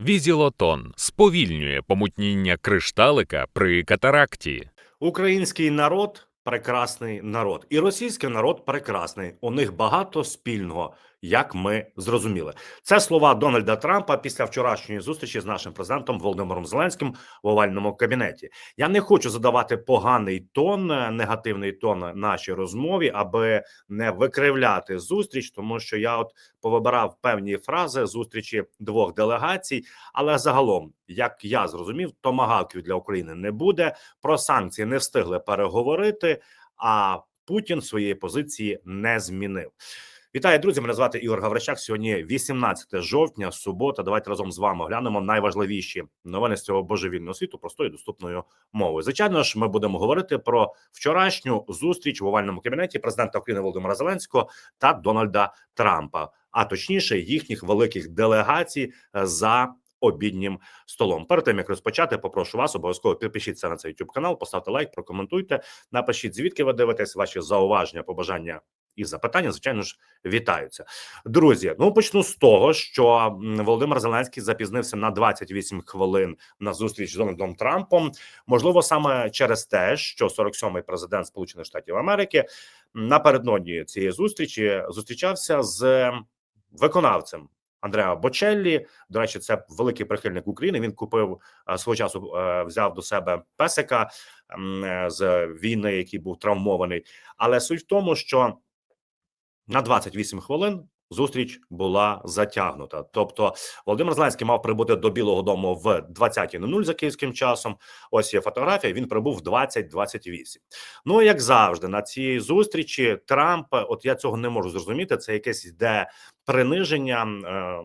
Візілотон сповільнює помутніння кришталика при катаракті. Український народ прекрасний народ, і російський народ прекрасний. У них багато спільного, як ми зрозуміли. Це слова Дональда Трампа після вчорашньої зустрічі з нашим президентом Володимиром Зеленським в овальному кабінеті. Я не хочу задавати поганий тон, е, негативний тон нашій розмові, аби не викривляти зустріч, тому що я от повибирав певні фрази зустрічі двох делегацій. Але загалом, як я зрозумів, томагавків для України не буде. Про санкції не встигли переговорити. А Путін своєї позиції не змінив. Вітаю, друзі! Мене звати Ігор Гаврищак. Сьогодні 18 жовтня, субота. Давайте разом з вами оглянемо найважливіші новини з цього божевільного світу простою доступною мовою. Звичайно ж, ми будемо говорити про вчорашню зустріч в овальному кабінеті президента України Володимира Зеленського та Дональда Трампа, а точніше їхніх великих делегацій е, за обіднім столом. Перед тим як розпочати, попрошу вас обов'язково підпишіться на цей YouTube канал, поставте лайк, прокоментуйте, напишіть звідки ви дивитесь ваші зауваження, побажання і запитання, звичайно ж, вітаються. Друзі, ну почну з того, що Володимир Зеленський запізнився на 28 хвилин на зустріч з Дональдом Трампом. Можливо, саме через те, що 47-й президент Сполучених Штатів Америки напередодні цієї зустрічі зустрічався з виконавцем. Андреа Бочеллі, до речі, це великий прихильник України. Він купив е, свого часу, е, взяв до себе песика е, з війни, який був травмований. Але суть в тому, що на 28 хвилин зустріч була затягнута. Тобто Володимир Зеленський мав прибути до Білого Дому в 20.00 за київським часом. Ось є фотографія. Він прибув в 20.28. Ну як завжди, на цій зустрічі Трамп, от я цього не можу зрозуміти. Це якесь йде приниження е,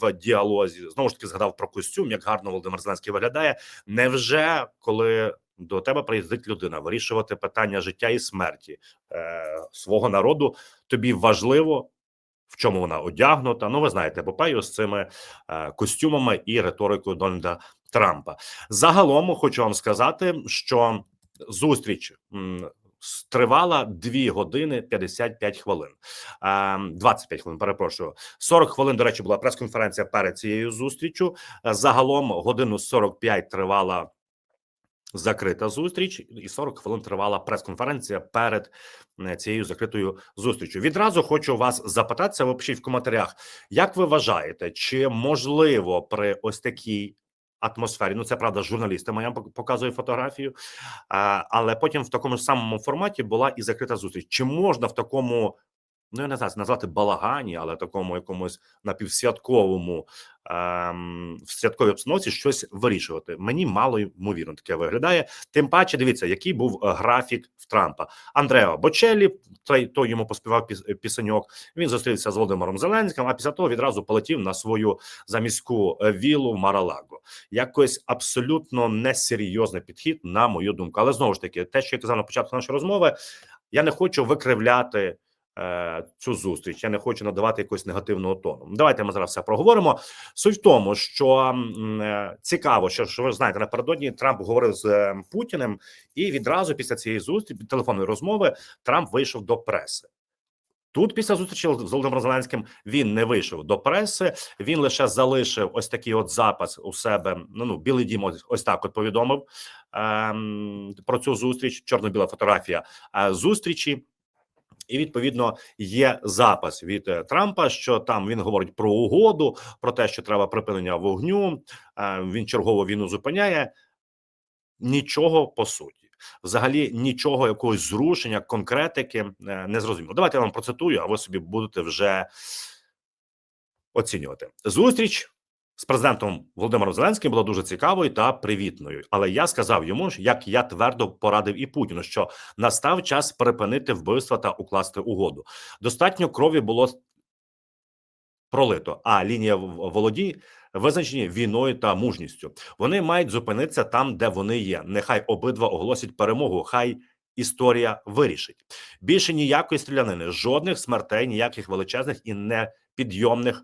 в діалозі. Знову ж таки згадав про костюм, як гарно Володимир Зеленський виглядає. Невже коли до тебе приїздить людина вирішувати питання життя і смерті е, свого народу? Тобі важливо. В чому вона одягнута? Ну, ви знаєте, епопею з цими е, костюмами і риторикою Дональда Трампа. Загалом хочу вам сказати, що зустріч м, тривала 2 години 55 хвилин. Е, 25 хвилин, перепрошую. 40 хвилин, до речі, була прес-конференція перед цією зустрічю. Загалом годину 45 тривала закрита зустріч, і 40 хвилин тривала прес-конференція перед е, цією закритою зустрічю. Відразу хочу вас запитатися. Ви пишіть в коментарях, як ви вважаєте, чи можливо при ось такій атмосфері? Ну це правда, журналісти моя показує фотографію, але потім в такому самому форматі була і закрита зустріч. Чи можна в такому? Ну, я не знаю, назвати балагані, але такому якомусь напівсвятковому ем, в святковій обстановці щось вирішувати. Мені мало ймовірно таке виглядає. Тим паче, дивіться, який був е, графік в Трампа. Андреа Бочеллі, той, йому поспівав піс, пісеньок. Він зустрівся з Володимиром Зеленським, а після того відразу полетів на свою заміську е, віллу в Маралаго. Якось абсолютно несерйозний підхід, на мою думку. Але знову ж таки, те, що я казав на початку нашої розмови, я не хочу викривляти е, цю зустріч. Я не хочу надавати якогось негативного тону. Давайте ми зараз все проговоримо. Суть в тому, що е, цікаво, що, що ви знаєте, напередодні Трамп говорив з е, Путіним, і відразу після цієї зустрічі телефонної розмови Трамп вийшов до преси. Тут після зустрічі з Володимиром Зеленським він не вийшов до преси. Він лише залишив ось такий от запис у себе. Ну ну білий дім ось так от повідомив ем, про цю зустріч. Чорно-біла фотографія е, зустрічі. І відповідно є запис від е, Трампа, що там він говорить про угоду, про те, що треба припинення вогню. е, Він чергово війну зупиняє. Нічого по суті, взагалі нічого, якогось зрушення, конкретики е, не зрозуміло. Давайте я вам процитую, а ви собі будете вже оцінювати. Зустріч з президентом Володимиром Зеленським була дуже цікавою та привітною. Але я сказав йому, як я твердо порадив і Путіну, що настав час припинити вбивства та укласти угоду. Достатньо крові було пролито, а лінія в- володій визначені війною та мужністю. Вони мають зупинитися там, де вони є. Нехай обидва оголосять перемогу. Хай історія вирішить. Більше ніякої стрілянини, жодних смертей, ніяких величезних і непідйомних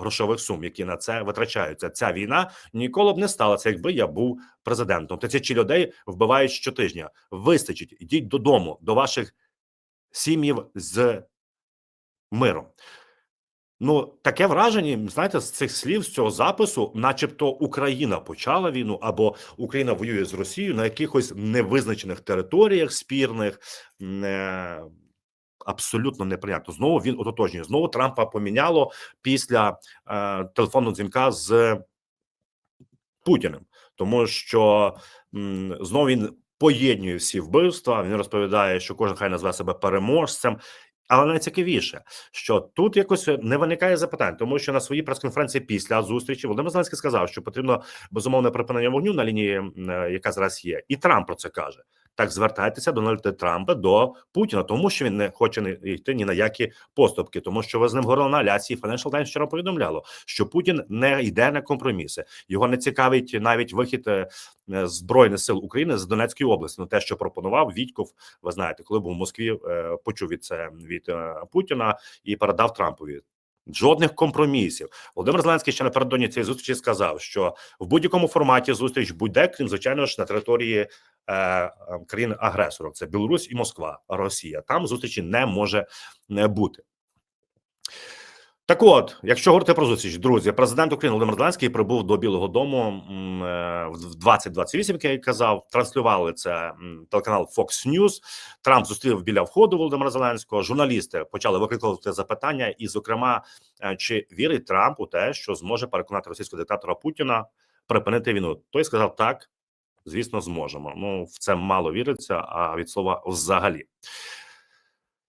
грошових сум, які на це витрачаються. Ця війна ніколи б не сталася, якби я був президентом. Тисячі людей вбивають щотижня. Вистачить, йдіть додому, до ваших сім'їв з миром. Ну, таке враження, знаєте, з цих слів, з цього запису, начебто Україна почала війну, або Україна воює з Росією на якихось невизначених територіях спірних. Не... Абсолютно неприємно. Знову він ототожнює. Знову Трампа поміняло після е, телефонного дзвінка з Путіним, тому що м, знову він поєднує всі вбивства. Він розповідає, що кожен хай назве себе переможцем. Але найцікавіше, що тут якось не виникає запитань, тому що на своїй прес-конференції після зустрічі Володимир Зеленський сказав, що потрібно безумовне припинення вогню на лінії, е, яка зараз є, і Трамп про це каже. Так звертайтеся до Дональда Трампа до Путіна, тому що він не хоче не йти ні на які поступки, тому що ви з ним говорили на аляції. Financial Times вчора повідомляло, що Путін не йде на компроміси. Його не цікавить навіть вихід е, е, збройних сил України з Донецької області. Ну те, що пропонував Вітьков, ви знаєте, коли був в Москві, е, почув від це від Путіна і передав Трампові. Жодних компромісів. Володимир Зеленський ще напередодні цієї зустрічі сказав, що в будь-якому форматі зустріч будь-де, крім звичайно ж на території е, е, країн агресорів. Це Білорусь і Москва, Росія. Там зустрічі не може не бути. Так от, якщо говорити про зустріч, друзі, президент України Володимир Зеленський прибув до Білого Дому е, в 2028, як я казав. Транслювали це телеканал Fox News. Трамп зустрів біля входу Володимира Зеленського. Журналісти почали викликувати запитання, і, зокрема, е, чи вірить Трамп у те, що зможе переконати російського диктатора Путіна припинити війну? Той сказав так. Звісно, зможемо. Ну в це мало віриться. А від слова взагалі.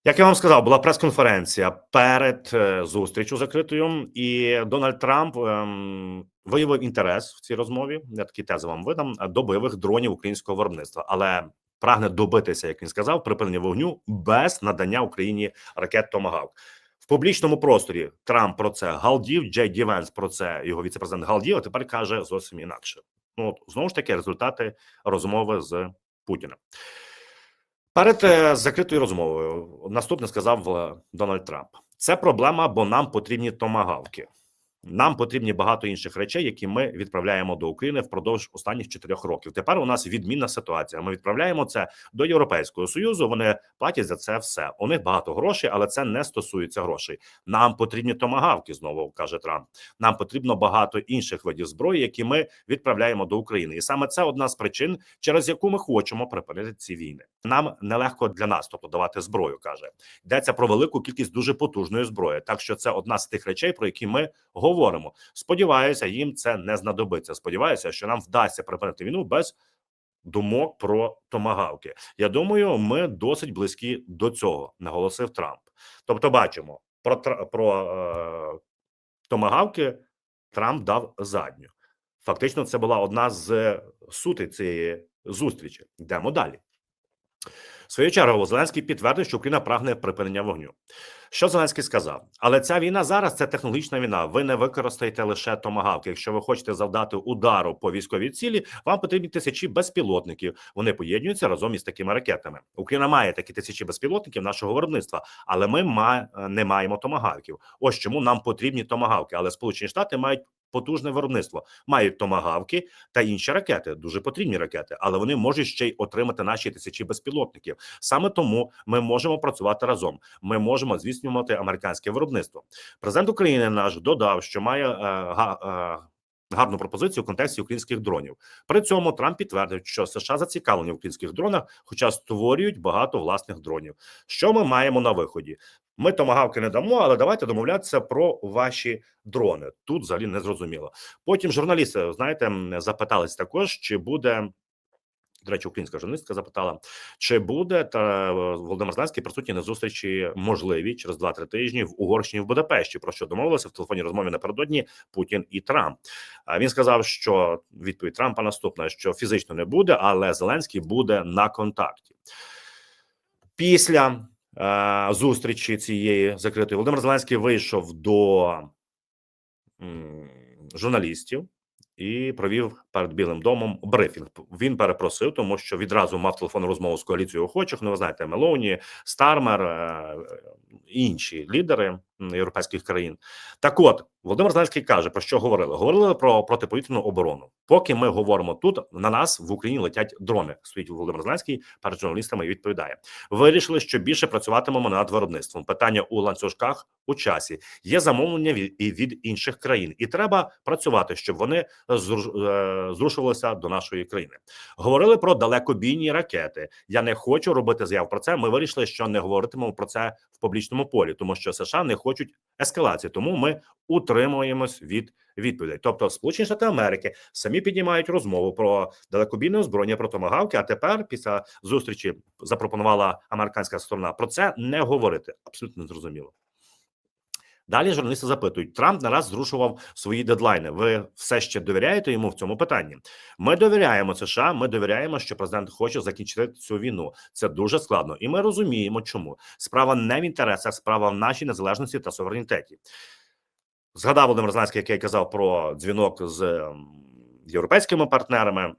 Як я вам сказав, була прес-конференція перед е, зустрічю закритою, і Дональд Трамп ем, виявив інтерес в цій розмові. Я такі тези вам видам до бойових дронів українського виробництва, але прагне добитися, як він сказав, припинення вогню без надання Україні ракет Томагавк. В публічному просторі Трамп про це галдів. Джей Ді Венс про це його віце-президент галдів. А тепер каже зовсім інакше. Ну от, знову ж таки результати розмови з Путіним. Перед е, закритою розмовою наступне сказав е, Дональд Трамп: це проблема, бо нам потрібні томагавки. Нам потрібні багато інших речей, які ми відправляємо до України впродовж останніх чотирьох років. Тепер у нас відмінна ситуація. Ми відправляємо це до Європейського союзу. Вони платять за це все. У них багато грошей, але це не стосується грошей. Нам потрібні томагавки. Знову каже Трамп. Нам потрібно багато інших видів зброї, які ми відправляємо до України, і саме це одна з причин, через яку ми хочемо припинити ці війни. Нам нелегко для нас, тобто давати зброю, каже йдеться про велику кількість дуже потужної зброї. Так що це одна з тих речей, про які ми говоримо. Сподіваюся, їм це не знадобиться. Сподіваюся, що нам вдасться припинити війну без думок про томагавки. Я думаю, ми досить близькі до цього, наголосив Трамп. Тобто, бачимо про про е, томагавки. Трамп дав задню. Фактично, це була одна з сутей цієї зустрічі. Йдемо далі. Свою чергу Зеленський підтвердив, що Україна прагне припинення вогню. Що Зеленський сказав? Але ця війна зараз це технологічна війна. Ви не використаєте лише томагавки. Якщо ви хочете завдати удару по військовій цілі, вам потрібні тисячі безпілотників. Вони поєднуються разом із такими ракетами. Україна має такі тисячі безпілотників нашого виробництва, але ми ма- не маємо томагавків. Ось чому нам потрібні томагавки. Але Сполучені Штати мають потужне виробництво, мають томагавки та інші ракети, дуже потрібні ракети, але вони можуть ще й отримати наші тисячі безпілотників. Саме тому ми можемо працювати разом. Ми можемо здійснювати американське виробництво. Президент України наш додав, що має е, е, гарну пропозицію в контексті українських дронів. При цьому Трамп підтвердив, що США зацікавлені в українських дронах, хоча створюють багато власних дронів. Що ми маємо на виході? Ми томагавки не дамо, але давайте домовлятися про ваші дрони. Тут взагалі не зрозуміло. Потім журналісти, знаєте, запитались також, чи буде. До речі, українська журналістка запитала, чи буде та е, Володимир Зеленський присутній на зустрічі можливі через 2-3 тижні в Угорщині в Будапешті. Про що домовилися в телефонній розмові напередодні Путін і Трамп. Він сказав, що відповідь Трампа наступна: що фізично не буде, але Зеленський буде на контакті. Після е, зустрічі цієї закритої Володимир Зеленський вийшов до журналістів і провів перед Білим домом брифінг. Він перепросив, тому що відразу мав телефонну розмову з коаліцією охочих. Ну, ви знаєте, Мелоні, Стармер, е, інші лідери європейських країн. Так от Володимир Зеленський каже, про що говорили? Говорили про протиповітряну оборону. Поки ми говоримо тут, на нас в Україні летять дрони. Стоїть Володимир Зеленський перед журналістами і відповідає: вирішили, що більше працюватимемо над виробництвом. Питання у ланцюжках у часі є замовлення від і від інших країн, і треба працювати, щоб вони е, зрушувалися до нашої країни. Говорили про далекобійні ракети. Я не хочу робити заяв про це. Ми вирішили, що не говоритимемо про це в публічному полі, тому що США не хочуть ескалації. Тому ми утримуємось від відповідей. Тобто, Сполучені Штати Америки самі піднімають розмову про далекобійне озброєння про томагавки. А тепер, після зустрічі, запропонувала американська сторона про це не говорити. Абсолютно незрозуміло. Далі журналісти запитують: Трамп нараз зрушував свої дедлайни. Ви все ще довіряєте йому в цьому питанні? Ми довіряємо США. Ми довіряємо, що президент хоче закінчити цю війну. Це дуже складно, і ми розуміємо, чому справа не в інтересах, справа в нашій незалежності та суверенітеті. Згадав Володимир Зеленський, який казав про дзвінок з ем, європейськими партнерами.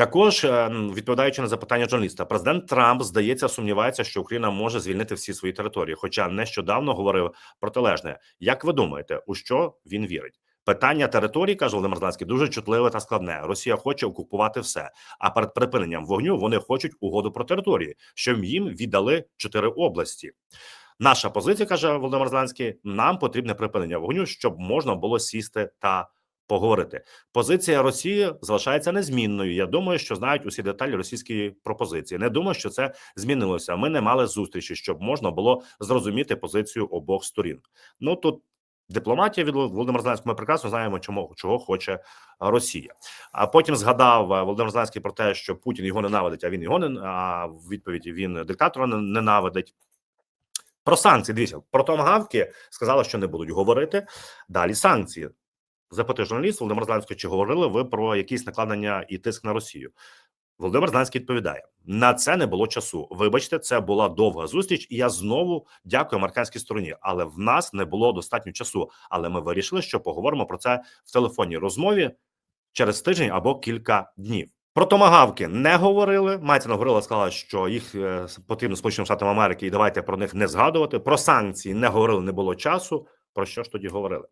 Також е, відповідаючи на запитання журналіста, президент Трамп здається сумнівається, що Україна може звільнити всі свої території. Хоча нещодавно говорив протилежне. Як ви думаєте, у що він вірить? Питання території каже Володимир Зеленський, дуже чутливе та складне. Росія хоче окупувати все. А перед припиненням вогню вони хочуть угоду про території, щоб їм віддали чотири області. Наша позиція каже Володимир Зеленський: нам потрібне припинення вогню, щоб можна було сісти та поговорити. Позиція Росії залишається незмінною. Я думаю, що знають усі деталі російської пропозиції. Не думаю, що це змінилося. Ми не мали зустрічі, щоб можна було зрозуміти позицію обох сторін. Ну тут дипломатія від Володимира Зеленського. Ми прекрасно знаємо, чому чого хоче Росія. А потім згадав е, Володимир Зеленський про те, що Путін його ненавидить, а він його не а в відповіді він диктатора не- ненавидить. Про санкції дивіться, про томагавки сказали, що не будуть говорити. Далі санкції. Запитує журналіст Володимир Зеленський, чи говорили ви про якісь накладення і тиск на Росію? Володимир Зеленський відповідає: на це не було часу. Вибачте, це була довга зустріч, і я знову дякую американській стороні. Але в нас не було достатньо часу. Але ми вирішили, що поговоримо про це в телефонній розмові через тиждень або кілька днів. Про томагавки не говорили. Мається говорила, сказала, що їх е, потрібно Сполученим Штатам Америки, і давайте про них не згадувати. Про санкції не говорили, не було часу. Про що ж тоді говорили?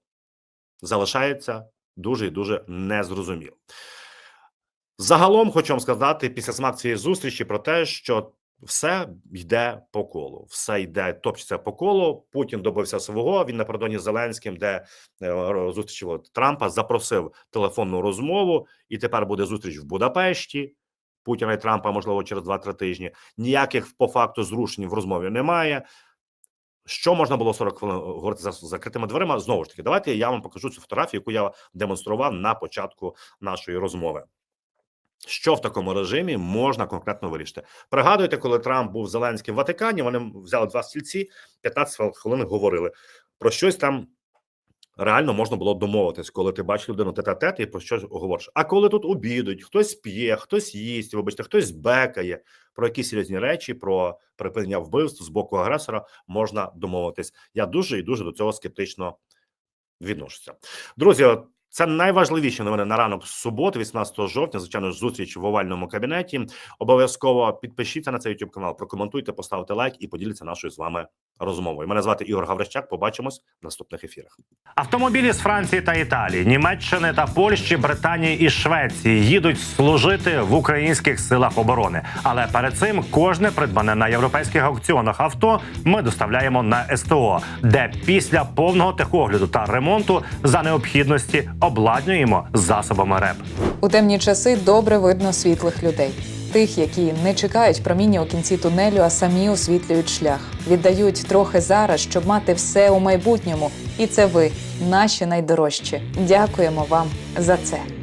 Залишається дуже і дуже незрозуміло. Загалом хочу вам сказати після смак цієї зустрічі про те, що все йде по колу, все йде топчеться по колу. Путін добився свого. Він напередодні Зеленським, де е, зустрічі Трампа запросив телефонну розмову, і тепер буде зустріч в Будапешті. Путіна і Трампа, можливо, через 2-3 тижні. Ніяких по факту зрушень в розмові немає. Що можна було 40 хвилин говорити за закритими дверима? Знову ж таки, давайте я вам покажу цю фотографію, яку я демонстрував на початку нашої розмови. Що в такому режимі можна конкретно вирішити? Пригадуєте, коли Трамп був з Зеленським в Ватикані, вони взяли два стільці, 15 хвилин говорили про щось там. Реально можна було домовитись, коли ти бачиш людину тет-а-тет і про щось говориш. А коли тут обідуть, хтось п'є, хтось їсть, вибачте, хтось бекає про якісь серйозні речі, про припинення вбивств з боку агресора можна домовитись. Я дуже і дуже до цього скептично відношуся. Друзі, це найважливіші новини на ранок суботи, 18 жовтня. Звичайно, зустріч в овальному кабінеті. Обов'язково підпишіться на цей YouTube канал, прокоментуйте, поставте лайк і поділіться нашою з вами розмовою. Мене звати Ігор Гаврищак. Побачимось в наступних ефірах. Автомобілі з Франції та Італії, Німеччини та Польщі, Британії і Швеції їдуть служити в українських силах оборони. Але перед цим кожне придбане на європейських аукціонах авто ми доставляємо на СТО, де після повного техогляду та ремонту за необхідності обладнюємо засобами РЕП. У темні часи добре видно світлих людей. Тих, які не чекають проміння у кінці тунелю, а самі освітлюють шлях, віддають трохи зараз, щоб мати все у майбутньому. І це ви, наші найдорожчі. Дякуємо вам за це.